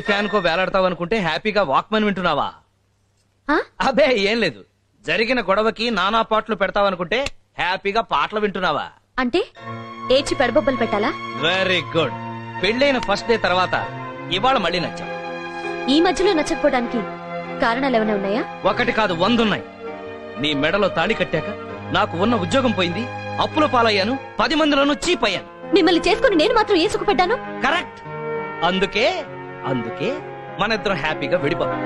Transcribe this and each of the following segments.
Fan కో వేలాడతావు అనుకుంటే హ్యాపీగా workman వింటున్నావా? అబే ఏం లేదు. జరిగిన గొడవకి నానా పాటలు పెడతావు అనుకుంటే హ్యాపీగా పాటలు వింటున్నావా? అంటే ఏడ్చి పెడబొబ్బలు పెట్టాలా? Very good. పెళ్ళైన ఫస్ట్ డే తర్వాత ఇవాళ మళ్ళీ నచ్చావు ఈ మధ్యలో నచ్చకపోవడానికి కారణాలు ఏమైనా ఉన్నాయా? ఒకటి కాదు వందున్నాయి. నీ మెడలో తాళి కట్టాక నాకు ఉన్న ఉద్యోగం పోయింది అప్పుల పాలయ్యాను పది మందిలోనూ చీప్ అయ్యాను మిమ్మల్ని చేసుకుని నేను మాత్రం ఏ సుఖపడ్డాను కరెక్ట్. అందుకే అందుకే మన ఇద్దరం హ్యాపీగా విడిపోతాం.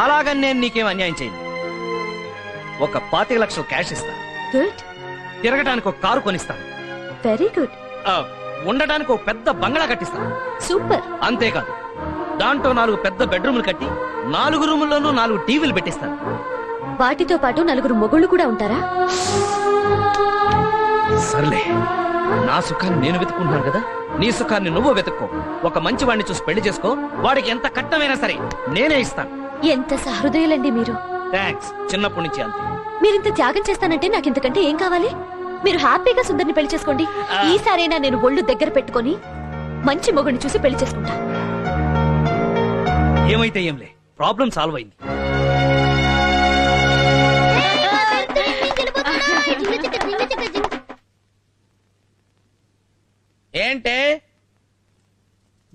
అలాగని నేను నీకేం అన్యాయం చేయను. ఒక పాతిక లక్షలు క్యాష్ ఇస్తాను గుడ్. తిరగటానికి ఒక కారు కొనిస్తాను వెరీ గుడ్. ఆ, ఉండటానికి ఒక పెద్ద బంగ్లా కట్టిస్తాను సూపర్. అంతేకాదు దాంట్లో నాలుగు పెద్ద బెడ్రూమ్లు కట్టి నాలుగు రూముల్లోనూ నాలుగు టీవీలు పెట్టిస్తాను వాటితో పాటు నలుగురు మొగుళ్ళు కూడా ఉంటారా? సర్లే నా సుఖాన్ని నేను వెతుకుంటున్నాను కదా? నీ సుఖాన్ని నువ్వు వెతుక్కో ఒక మంచి వాడిని చూసి పెళ్ళి చేసుకో వాడికి ఎంత కట్టమైనా సరే నేనే ఇస్తాను ఎంత సహృదయులండి మీరు థ్యాంక్స్ చిన్నప్పటి నుంచి అంతే మీరింత త్యాగం చేస్తానంటే నాకు ఇంతకంటే ఏం కావాలి మీరు హ్యాపీగా సుందర్ని పెళ్ళి చేసుకోండి. ఈసారైనా నేను ఒళ్ళు దగ్గర పెట్టుకొని మంచి మొగుడిని చూసి పెళ్ళి చేసుకుంటా ఏమైతే ఏంలే ప్రాబ్లం సాల్వ్ అయింది ఏంటే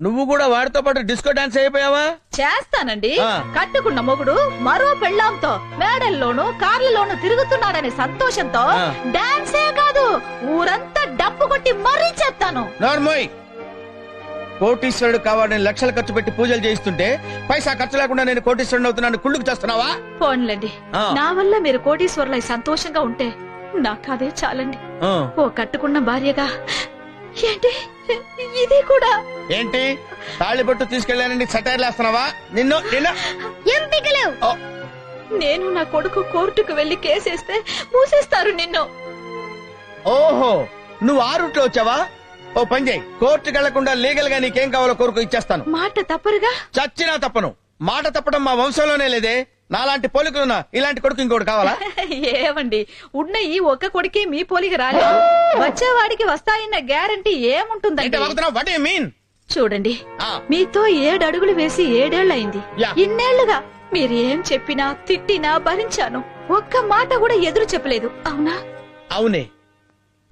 నువ్వు కూడా వాడితో పాటు డిస్కో డాన్స్ అయిపోయావా చేస్తానండి ఆ. కట్టుకున్న మొగుడు మరో పెళ్ళాంతో మేడల్లోనూ కార్లలోనూ తిరుగుతున్నాడనే సంతోషంతో ఆ. డాన్సే కాదు ఊరంతా డప్పు కొట్టి మరీ చేస్తాను నార్మోయ్ కోటీశ్వరుడు కావాలని లక్షలు ఖర్చు పెట్టి పూజలు చేయిస్తుంటే పైసా ఖర్చు లేకుండా నేను కోటీశ్వరుడు అవుతున్నాను కుళ్ళుకు చేస్తున్నావా పోన్లండి ఆ. నా వల్ల మీరు కోటీశ్వర్లై సంతోషంగా ఉంటే నాకు అదే చాలండి. ఓ కట్టుకున్న భార్యగా ఏంటి? ఇది కూడా? ఏంటి? తాళిబొట్టు తీసుకెళ్ళానని సటైర్లు వేస్తున్నావా నిన్ను నిన్ను. ఓ, నేను నా కొడుకు కోర్టుకు వెళ్ళి కేసేస్తే మూసేస్తారు నిన్ను. ఓహో నువ్వు ఆ రూట్లో వచ్చావా? ఓ పని చేయి. కోర్టుకు వెళ్ళకుండా లీగల్గా నీకేం కావాలో కోరుకు ఇచ్చేస్తాను. మాట తప్పరుగా? చచ్చినా తప్పను. మాట తప్పడం మా వంశంలోనే లేదే. నాలాంటి పోలికలున్నా ఇలాంటి కొడుకు ఇంకోటి కావాలా? ఏమండి ఉన్న ఈ ఒక్క కొడుకే మీ పోలికి రాలేదు. వచ్చేవాడికి వస్తాయన్న గ్యారంటీ ఏముంటుందండి? వాట్ మీన్ చూడండి మీతో ఏడు అడుగులు వేసి ఏడేళ్ళయింది యా. ఇన్నేళ్ళుగా మీరు ఏం చెప్పినా తిట్టినా భరించాను. ఒక్క మాట కూడా ఎదురు చెప్పలేదు. అవునా? అవునే.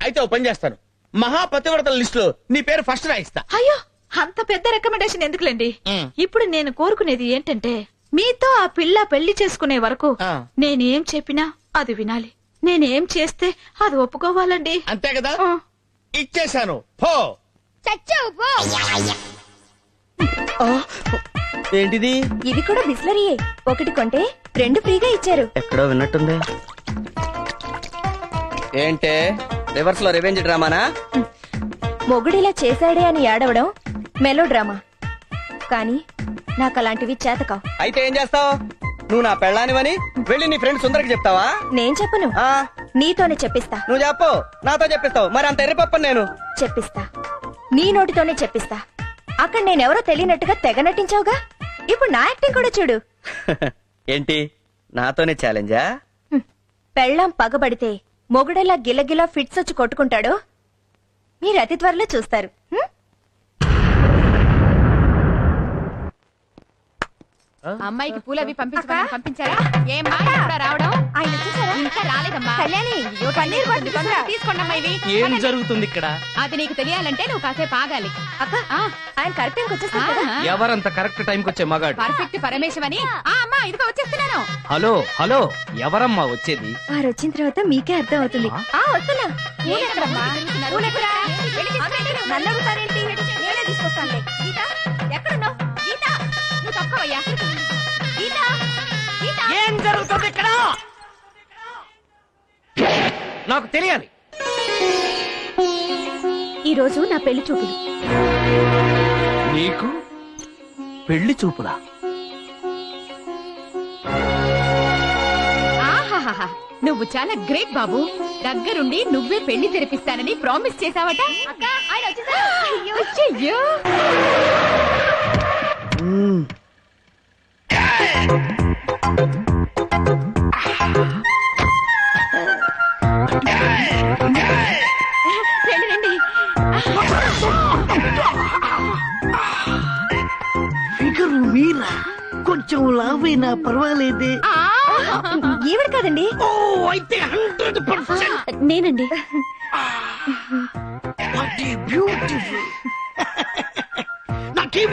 అయితే ఓ పని చేస్తాను. మహాపతివ్రతల లిస్ట్లో నీ పేరు ఫస్ట్ రాయిస్తా. అయ్యో అంత పెద్ద రికమెండేషన్ ఎందుకులేండి. ఇప్పుడు నేను కోరుకునేది ఏంటంటే మీతో ఆ పిల్ల పెళ్ళి చేసుకునే వరకు ఆ. నేనేం చెప్పినా అది వినాలి. నేనేం చేస్తే అది ఒప్పుకోవాలండి. అంతే కదా? ఆ. ఇచ్చేశాను. పో. ఏంటిది? ఇది కూడా బిస్లరీయే ఒకటి కొంటే రెండు ఫ్రీగా ఇచ్చారు. ఎక్కడో విన్నట్టుంది. ఏంటే? రివర్స్లో రివెంజ్ డ్రామానా? మొగుడిలా చేశాడే అని ఏడవడం మెలో డ్రామా. కానీ నాకు అలాంటివి చేతకావు. అయితే ఏం చేస్తావు? నువ్వు నా పెళ్ళానివని వెళ్ళి నీ ఫ్రెండ్ సుందరకి చెప్తావా? నేను చెప్పను. ఆ, నీతోనే చెప్పిస్తా. నువ్వు చెప్పు. నాతో చెప్పిస్తావు. మరి అంత ఎర్రిపప్పని నేను. చెప్పిస్తా. నీ నోటితోనే చెప్పిస్తా. అక్కడ నేనెవరో తెలియనట్టుగా తెగ నటించావుగా? ఇప్పుడు నా యాక్టింగ్ కూడా చూడు. ఏంటి? నాతోనే ఛాలెంజా? హ్మ్. పెళ్ళాం పగబడితే మొగుడెలా గిలగిలా ఫిట్స్ వచ్చి కొట్టుకుంటాడో మీరు అతి త్వరలో చూస్తారు. హ్మ్? అమ్మాయికి పూలు అవి పంపించమని పంపించారా? ఏమ్మా ఎప్పుడా రావడం? ఆయన? ఇంకా రాలేదమ్మా. కళ్యాణి, పన్నీర్ తొందరగా తీసుకురా. తీసుకోండమ్మా ఇవి. ఏం జరుగుతుంది ఇక్కడ? అది నీకు తెలియాలంటే నువ్వు కాసేపు ఆగాలి. అక్క ఆ, ఆయన కరెక్ట్ టైంకి ఆ, ఎవరంత కరెక్ట్ టైంకి వచ్చే మగాడు? పర్ఫెక్ట్ పరమేశమని. ఆ. అమ్మా ఇదిగో వచ్చేస్తున్నాను. హలో హలో ఎవరమ్మా వచ్చేది? వారు వచ్చిన తర్వాత మీకే అర్థం అవుతుంది. ఆ? వస్తున్నా. నేనే తీసుకొస్తానులే గీత ఎక్కడున్నావు? గీత గీత. ఏం జరుగుతుంది ఇక్కడ? నాకు తెలియాలి. ఈ రోజు నా పెళ్ళి చూపులు. నీకు పెళ్ళి చూపులా? ఆహాహాహా. నువ్వు చాలా గ్రేట్ బాబు. దగ్గరుండి నువ్వే పెళ్ళి తెరిపిస్తానని ప్రామిస్ చేసావట అయ్యో. రండి ఫిగరు మీరా? కొంచెం లావైనా పర్వాలేదే. ఈవిడ కాదండి. ఓ నేనండి. బ్యూటిఫుల్.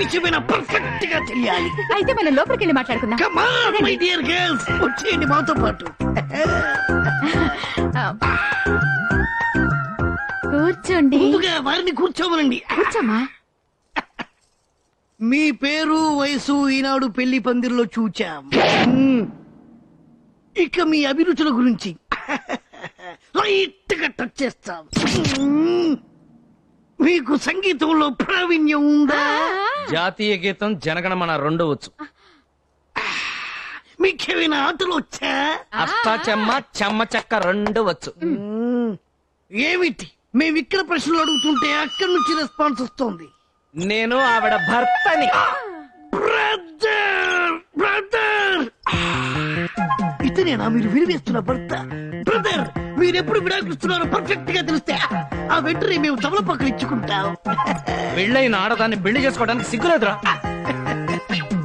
విషయమైనా పర్ఫెక్ట్గా తెలియాలి. అయితే మనం లోపలికి వెళ్ళి మాట్లాడుకుందాం కమాన్ మై డియర్ గర్ల్స్ వచ్చేయండి మాతో పాటు. కూర్చోండి. ముందుగా వారిని కూర్చోమనండి. కూర్చోమ్మా మీ పేరు వయసు ఈనాడు పెళ్ళి పందిరిలో చూచాం. ఇక మీ అభిరుచుల గురించి. లైట్గా టచ్ చేస్తాం. మీకు సంగీతంలో ప్రావీణ్యం ఉందా? జాతీయ గీతం జనగణమన రెండు వచ్చు మీకేమైనా ఆటలు వచ్చా? అష్టా చెమ్మ చెమ్మ చెక్క రెండు వచ్చు. ఏమిటి? మేము ఇక్కడ ప్రశ్నలు అడుగుతుంటే అక్కడి నుంచి రెస్పాన్స్ వస్తోంది. నేను ఆవిడ భర్తని. బ్రదర్! బ్రదర్! ఇతనేనా? మీరు విరివేస్తున్న భర్త. బ్రదర్ మీరు ఎప్పుడు విడాకులుస్తున్నారో పర్ఫెక్ట్గా తెలిస్తే. ఆ వెంటనే మేము తమలపాకులు ఇచ్చుకుంటాం. పెళ్ళైన ఆడదాన్ని పెళ్ళి చేసుకోవడానికి సిగ్గులేదురా.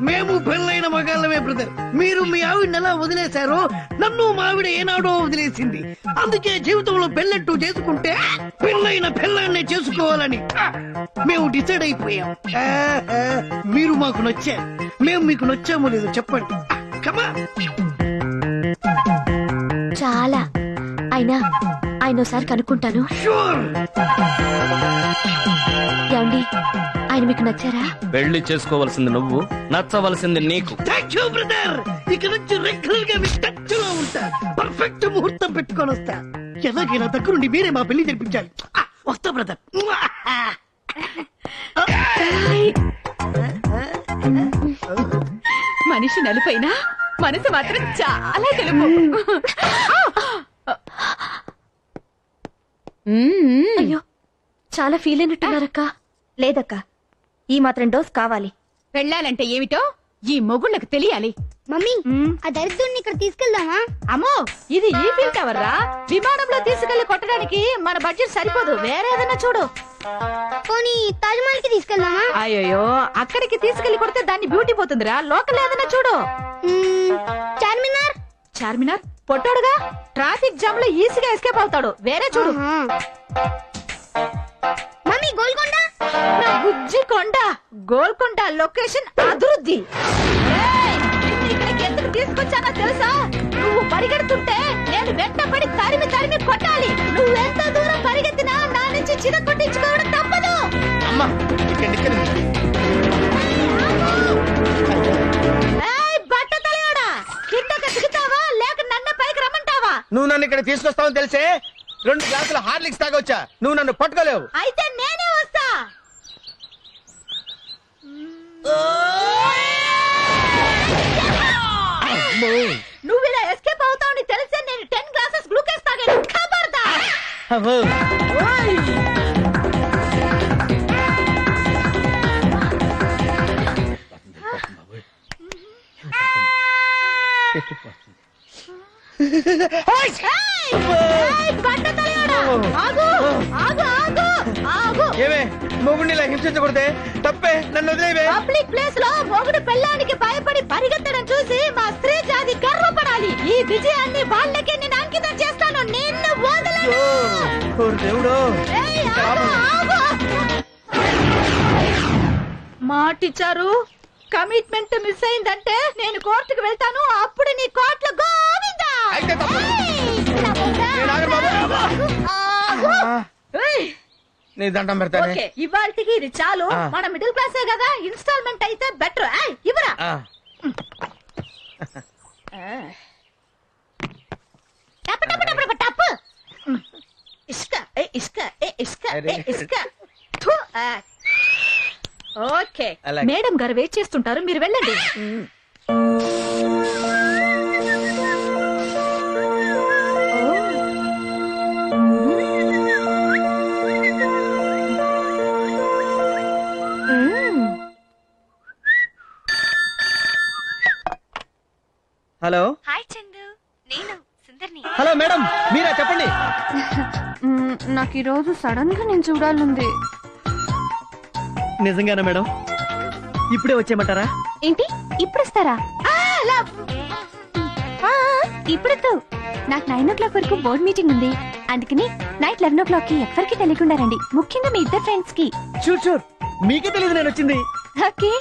మేము పెళ్ళైన మగాళ్ళమే బ్రదర్ మీరు మీ ఆవిడని ఎలా వదిలేశారో నన్ను మా ఆవిడ ఏనాడో వదిలేసింది. అందుకే జీవితంలో పెళ్ళట్టు చేసుకుంటే పెళ్ళైన పెళ్ళాన్నే చేసుకోవాలని మేము డిసైడ్ అయిపోయాం. మీరు మాకు నచ్చారు. మేము మీకు నచ్చామో లేదో చెప్పండి. కమా చాలా. అయినా ఆయన ఒకసారి కనుక్కుంటాను. ఏమండి ఆయన మీకు నచ్చారా? పెళ్ళి చేసుకోవలసింది నువ్వు నచ్చవలసింది నీకు. థ్యాంక్ యూ బ్రదర్ ఇక నుంచి రెగ్యులర్గా మీ టచ్లో ఉంటా. పర్ఫెక్ట్ ముహూర్తం పెట్టుకొని వస్తా. ఎలాగైనా దగ్గరుండి మీరే మా పెళ్ళి జరిపించాలి. ఆ, వస్తా బ్రదర్ మనిషి నలుపైనా మనసు మాత్రం చాలా తెలుపు. మ్మ్. అయ్యో చాలా ఫీల్ అయినట్టున్నారక్క లేదక్క ఈ మాత్రం డోస్ కావాలి. పెళ్ళాలంటే ఏమిటో ఈ మొగుళ్ళకు తెలియాలి. మమ్మీ ఆ దరిద్రుడిని ఇక్కడ తీసుకెళ్దామా? అమ్మో ఇది ఈ ఫీల్ టవర్ రా? విమానంలో తీసుకెళ్ళి కొట్టడానికి మన బడ్జెట్ సరిపోదు. వేరే ఏదైనా చూడు. పోనీ తాజ్ మహల్కి తీసుకెళ్దామా? అయ్యో అక్కడికి తీసుకెళ్ళి కొడితే దాన్ని బ్యూటీ పోతుందిరా. లోకల్ ఏదైనా చూడు. చార్మినార్? పొట్టాడుగా? ట్రాఫిక్ జామ్లో ఈజీగా ఎస్కేప్ అవుతాడు. వేరే చూడు. మమ్మీ గోల్కొండ? నా బుజ్జి కొండ. గోల్కొండ లొకేషన్ అభివృద్ధి. ఇక్కడికి ఎందుకు తీసుకొచ్చానో తెలుసా? నువ్వు పరిగెడుతుంటే నేను వెంట పడి తరిమి తరిమి కొట్టాలి. నువ్వు ఇక్కడ తీసుకొస్తావని తెలిసే రెండు గ్లాసుల హార్లిక్స్ తాగొచ్చా? నువ్వు నన్ను పట్టుకోలేవు. అయితే నేనే వస్తా. నువ్వు ఇలా ఎస్కేప్ అవుతావని తెలిసే నేను టెన్ గ్లాసెస్ గ్లూకోజ్ తాగాను. ఖబర్దా అబ్బో. ఏమే మొగుడిని ఇలా హింసించకూడదే తప్పే నన్ను వదిలేవే. పబ్లిక్ ప్లేస్లో మొగుడు పెళ్ళానికి భయపడి పరిగెత్తడం చూసి మా స్త్రీ జాతి గర్వపడాలి. ఈ విజయాన్ని వాళ్ళకే నేను అంకితం చేస్తాను. నిన్ను వదలను. దేవుడు. మాటిచ్చారు? కమిట్మెంట్ మిస్ అయిందంటే నేను కోర్టుకు వెళ్తాను. అప్పుడు నీ కోర్టులో గోవిందా? నా దండం పెడతానే. ఓకే ఇవాళకి ఇది చాలు. మన మిడిల్ క్లాసే కదా ఇన్స్టాల్మెంట్ అయితే బెటర్. ఇవరా టప్ టప్ టప్ టప్ టప్ ఇసుక ఏ ఇసుక ఏ ఇసుక ఏ ఇసుక. థు, ఆ. ఓకే. మేడం గారు వెయిట్ చేస్తుంటారు మీరు వెళ్ళండి. హలో? హాయ్ చందు. నేను సుందర్ని. Hello madam. మీరా చెప్పండి. నాకు ఈ రోజు సడన్గా నేను చూడాలంది నిజంగానా మేడం? ఇప్పుడే వచ్చేయమంటారా? ఏంటి? ఇప్పుడు ఆ, ఇప్పుడొద్దు నాకు నైన్ ఓ క్లాక్ వరకు బోర్డ్ మీటింగ్ ఉంది. అందుకని నైట్ లెవెన్ ఓ క్లాక్కి ఎవ్వరికి తెలియకుండా రండి. ముఖ్యంగా మీ ఇద్దరు ఫ్రెండ్స్కి షూర్ షూర్ మీకే తెలియదు నేను వచ్చింది. ఓకే.